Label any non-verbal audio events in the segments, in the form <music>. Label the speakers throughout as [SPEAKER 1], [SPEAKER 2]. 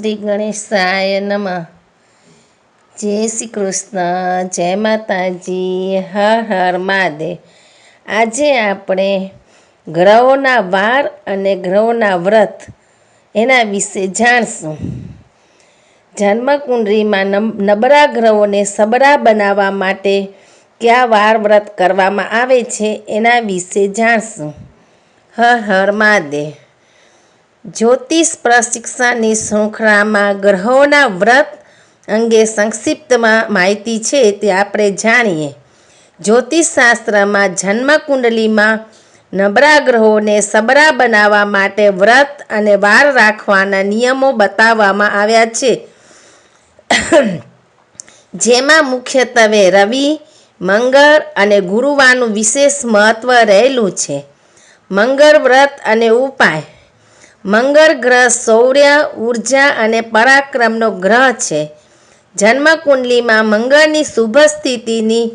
[SPEAKER 1] શ્રી ગણેશાય નમઃ. જય શ્રી કૃષ્ણ, જય માતાજી, હર હર મહાદેવ. આજે આપણે ગ્રહોના વાર અને ગ્રહોના વ્રત એના વિશે જાણશું. જન્મકુંડળીમાં નમ- નબળા ગ્રહોને સબળા બનાવવા માટે કયા વાર વ્રત કરવામાં આવે છે એના વિશે જાણશું. હર હર મહાદેવ. જ્યોતિષ પ્રશિક્ષણની શૃંખલામાં ગ્રહોના વ્રત અંગે સંક્ષિપ્તમાં માહિતી છે તે આપણે જાણીએ. જ્યોતિષશાસ્ત્રમાં જન્મકુંડલીમાં નબળા ગ્રહોને સબરા બનાવવા માટે વ્રત અને વાર રાખવાના નિયમો બતાવવામાં આવ્યા છે. જેમાં મુખ્યત્વે રવિ, મંગળ અને ગુરુવારનું વિશેષ મહત્ત્વ રહેલું છે. મંગળ વ્રત અને ઉપાય મંગળ ગ્રહ શૌર્ય ઊર્જા અને પરાક્રમનો ગ્રહ છે. જન્મકુંડલીમાં મંગળની શુભ સ્થિતિની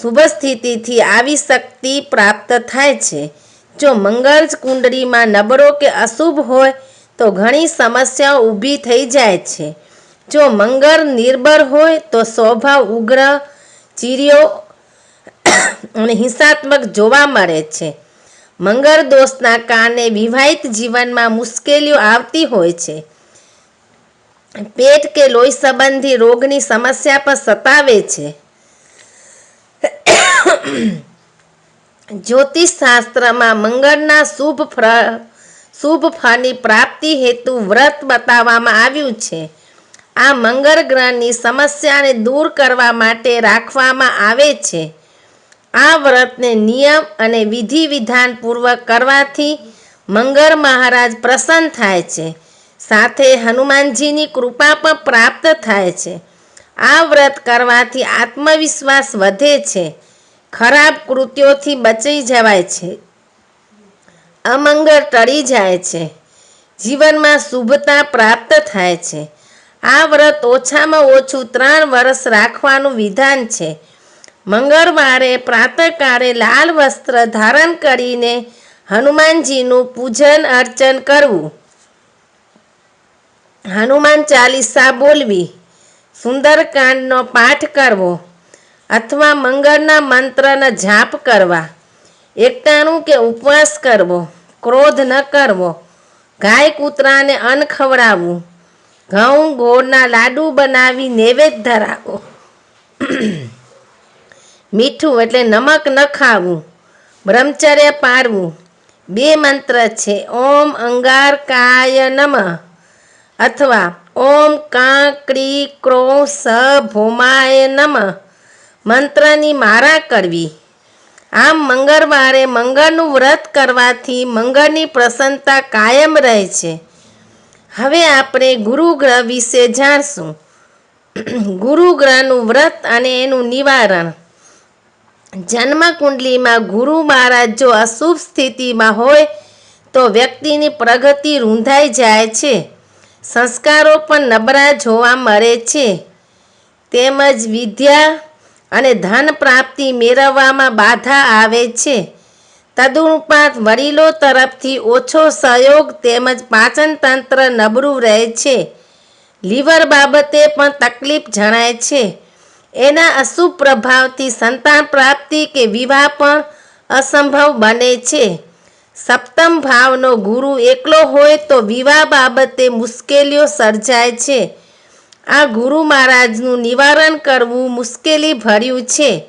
[SPEAKER 1] શુભ સ્થિતિથી આવી શક્તિ પ્રાપ્ત થાય છે. જો મંગળ કુંડળીમાં નબળો કે અશુભ હોય, તો ઘણી સમસ્યાઓ ઊભી થઈ જાય છે. જો મંગળ નિર્બળ હોય, તો સ્વભાવ ઉગ્ર ચીર્યો અને હિંસાત્મક જોવા મળે છે. મંગળ દોષના કારણે વિવાહિત જીવનમાં મુશ્કેલીઓ આવતી હોય છે. પેટ કે લોહી સંબંધી રોગની સમસ્યા પણ સતાવે છે. જ્યોતિષ શાસ્ત્રમાં મંગળના શુભ ફળ, શુભ ફળની પ્રાપ્તિ હેતુ વ્રત બતાવવામાં આવ્યું છે. આ મંગળ ગ્રહની સમસ્યાને દૂર કરવા માટે રાખવામાં આવે છે. આ વ્રતને નિયમ અને વિધિ વિધાન પૂર્વક કરવાથી મંગળ મહારાજ પ્રસન્ન થાય છે. સાથે હનુમાનજીની કૃપા પણ પ્રાપ્ત થાય છે. આ વ્રત કરવાથી આત્મવિશ્વાસ વધે છે. ખરાબ કૃત્યોથી બચી જવાય છે. અમંગળ ટળી જાય છે. જીવનમાં શુભતા પ્રાપ્ત થાય છે. આ વ્રત ઓછામાં ઓછું ત્રણ વર્ષ રાખવાનું વિધાન છે. મંગળવારે પ્રાતઃકાળે લાલ વસ્ત્ર ધારણ કરીને હનુમાનજીનું પૂજન અર્ચન કરવું. હનુમાન ચાલીસા બોલવી. સુંદરકાંડનો પાઠ કરવો અથવા મંગળના મંત્રના જાપ કરવા. એકટાણું કે ઉપવાસ કરવો. ક્રોધ ન કરવો. ગાય કૂતરાને અન્ન ખવડાવવું. ઘઉં, ગોળના લાડુ બનાવી નૈવેદ્ય ધરાવો. મીઠું એટલે નમક ન ખાવું, બ્રહ્મચર્ય પાળવું બે મંત્ર છે, ઓમ અંગારકાય નમ. અથવા ઓમ કાંકડી ક્રી સ ભોમાય નમ. મંત્રની મારા કરવી. આમ મંગળવારે મંગળનું વ્રત કરવાથી મંગળની પ્રસન્નતા કાયમ રહે છે. હવે આપણે ગુરુ ગ્રહ વિશે જાણશું. ગુરુ ગ્રહનું વ્રત અને એનું નિવારણ. જન્મ કુંડલીમાં ગુરુ મહારાજ જો અશુભ સ્થિતિમાં હોય, તો વ્યક્તિની પ્રગતિ રૂંધાઈ જાય છે. સંસ્કારો પણ નબળા જોવા મળે છે. તેમજ વિદ્યા અને ધન પ્રાપ્તિ મેળવવામાં બાધા આવે છે. તદુપરાંત વડીલો તરફથી ઓછો સહયોગ તેમજ પાચન તંત્ર નબળું રહે છે. લીવર બાબતે પણ તકલીફ જણાય છે. એના અશુભ પ્રભાવથી સંતાન પ્રાપ્તિ કે વિવાહ પણ અસંભવ બને છે. સપ્તમ ભાવનો ગુરુ એકલો હોય તો વિવાહ બાબતે મુશ્કેલીઓ સર્જાય છે. આ ગુરુ મહારાજનું નિવારણ કરવું મુશ્કેલી ભર્યું છે.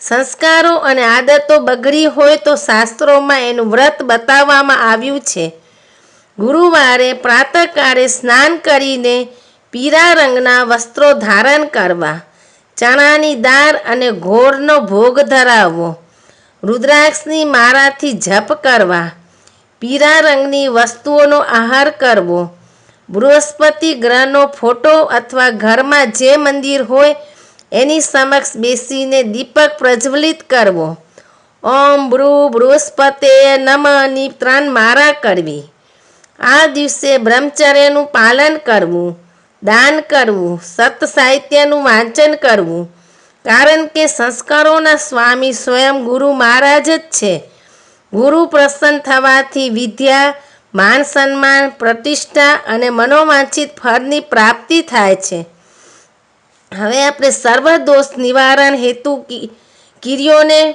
[SPEAKER 1] સંસ્કારો અને આદતો બગડી હોય તો શાસ્ત્રોમાં એનું વ્રત બતાવવામાં આવ્યું છે. ગુરુવારે પ્રાતઃકાળે સ્નાન કરીને પીળા રંગના વસ્ત્રો ધારણ કરવા. ચણાની દાળ અને ઘોળનો ભોગ ધરાવવો રુદ્રાક્ષની મારાથી જપ કરવા. પીળા રંગની વસ્તુઓનો આહાર કરવો. બૃહસ્પતિ ગ્રહનો ફોટો અથવા ઘરમાં જે મંદિર હોય, એની સમક્ષ બેસીને દીપક પ્રજ્વલિત કરવો. ઓમ બ્રુ બૃહસ્પતે નમની ત્રણ મારા કરવી. આ દિવસે બ્રહ્મચર્યનું પાલન કરવું. દાન કરવું, સત સાહિત્યનું વાંચન કરવું. કારણ કે સંસ્કારોના સ્વામી સ્વયં ગુરુ મહારાજ જ છે. ગુરુ પ્રસન્ન થવાથી વિદ્યા, માન સન્માન, પ્રતિષ્ઠા અને મનોવાંછિત ફળની પ્રાપ્તિ થાય છે. હવે આપણે સર્વ દોષ નિવારણ હેતુ કી- કિરીઓને,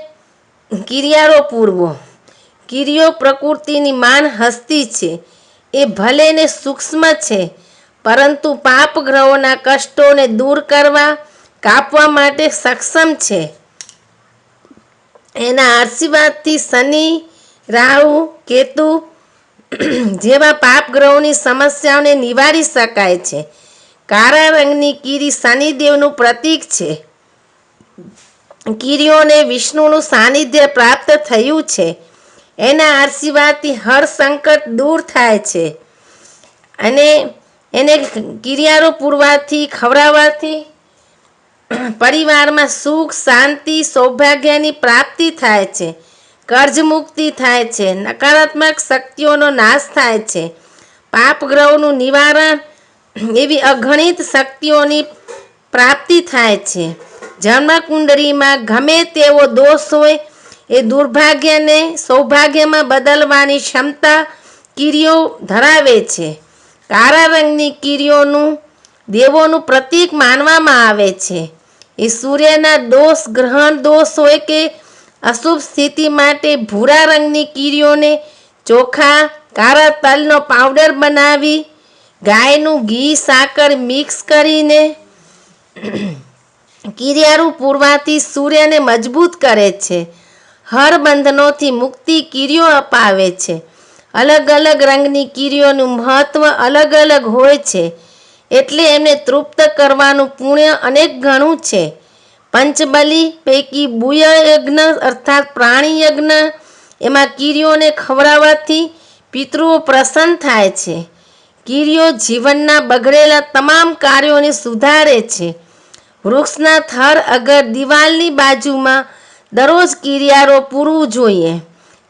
[SPEAKER 1] કિરિયારો પૂરવો. કિર્યો પ્રકૃતિની માન હસ્તી છે. એ ભલે ને સૂક્ષ્મ છે પરંતુ પાપ ગ્રહોના કષ્ટોને દૂર કરવા, કાપવા માટે સક્ષમ છે. એના આશીર્વાદથી શનિ, રાહુ, કેતુ <clears throat> જેવા પાપ ગ્રહોની સમસ્યાઓને નિવારી શકાય છે. કાળા રંગની કીરી શનિદેવનું પ્રતીક છે. કીરીઓને વિષ્ણુનું સાનિધ્ય પ્રાપ્ત થયું છે. એના આશીર્વાદથી હર સંકટ દૂર થાય છે. અને એને કિરિયારો પૂરવાથી, ખવડાવવાથી, પરિવારમાં સુખ, શાંતિ, સૌભાગ્યની પ્રાપ્તિ થાય છે. કર્જ મુક્તિ થાય છે. નકારાત્મક શક્તિઓનો નાશ થાય છે. પાપગ્રહોનું નિવારણ એવી અગણિત શક્તિઓની પ્રાપ્તિ થાય છે. જન્મકુંડળીમાં ગમે તેવો દોષ હોય, એ દુર્ભાગ્યને સૌભાગ્યમાં બદલવાની ક્ષમતા કીરીઓ ધરાવે છે. કાળા રંગની કીરીઓનું દેવોનું પ્રતીક માનવામાં આવે છે. એ સૂર્યના દોષ, ગ્રહણ દોષ હોય કે અશુભ સ્થિતિ માટે ભૂરા રંગની કીરીઓને ચોખા, કાળા તલનો પાવડર બનાવી ગાયનું ઘી, સાકર મિક્સ કરીને <clears throat> કિરિયારું પૂરવાથી સૂર્યને મજબૂત કરે છે. હર બંધનોથી મુક્તિ કીરીઓ અપાવે છે. અલગ અલગ રંગની કીરીઓનું મહત્વ અલગ અલગ હોય છે. એટલે એમને તૃપ્ત કરવાનું પુણ્ય અનેક ગણું છે. પંચબલી પૈકી બુય યજ્ઞ અર્થાત પ્રાણી યજ્ઞ એમાં કીરીઓને ખવડાવવાથી પિતૃઓ પ્રસન્ન થાય છે. કીરીઓ જીવનના બગડેલા તમામ કાર્યોને સુધારે છે. વૃક્ષના થર અગર દિવાલની બાજુમાં દરરોજ કિરિયારો પૂરવું જોઈએ.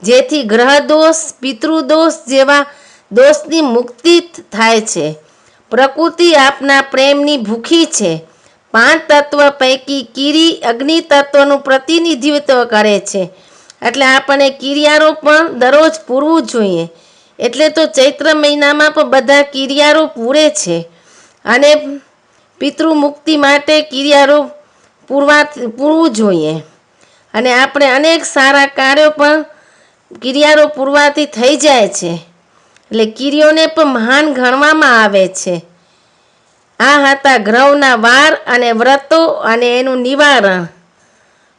[SPEAKER 1] જેથી ગ્રહ દોષ પિતૃદોષ જેવા દોષની મુક્તિ થાય છે. પ્રકૃતિ આપના પ્રેમની ભૂખી છે. પાંચ તત્વ પૈકી કીરી અગ્નિ તત્વનું પ્રતિનિધિત્વ કરે છે. એટલે આપણને કિરિયારો પણ દરરોજ પૂરવું જોઈએ. એટલે તો ચૈત્ર મહિનામાં પણ બધા કિરિયારો પૂરે છે. અને પિતૃ મુક્તિ માટે કિરિયારો પૂરવા, પૂરવું જોઈએ. અને આપણે અનેક સારા કાર્યો પણ કિરિયારો પૂરવાથી થઈ જાય છે. એટલે કિરિયોને પણ મહાન ગણવામાં આવે છે. આ હતા ગ્રહના વાર અને વ્રતો અને એનું નિવારણ.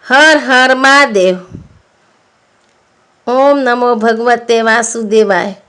[SPEAKER 1] હર હર મહાદેવ. ઓમ નમો ભગવતે વાસુદેવાય.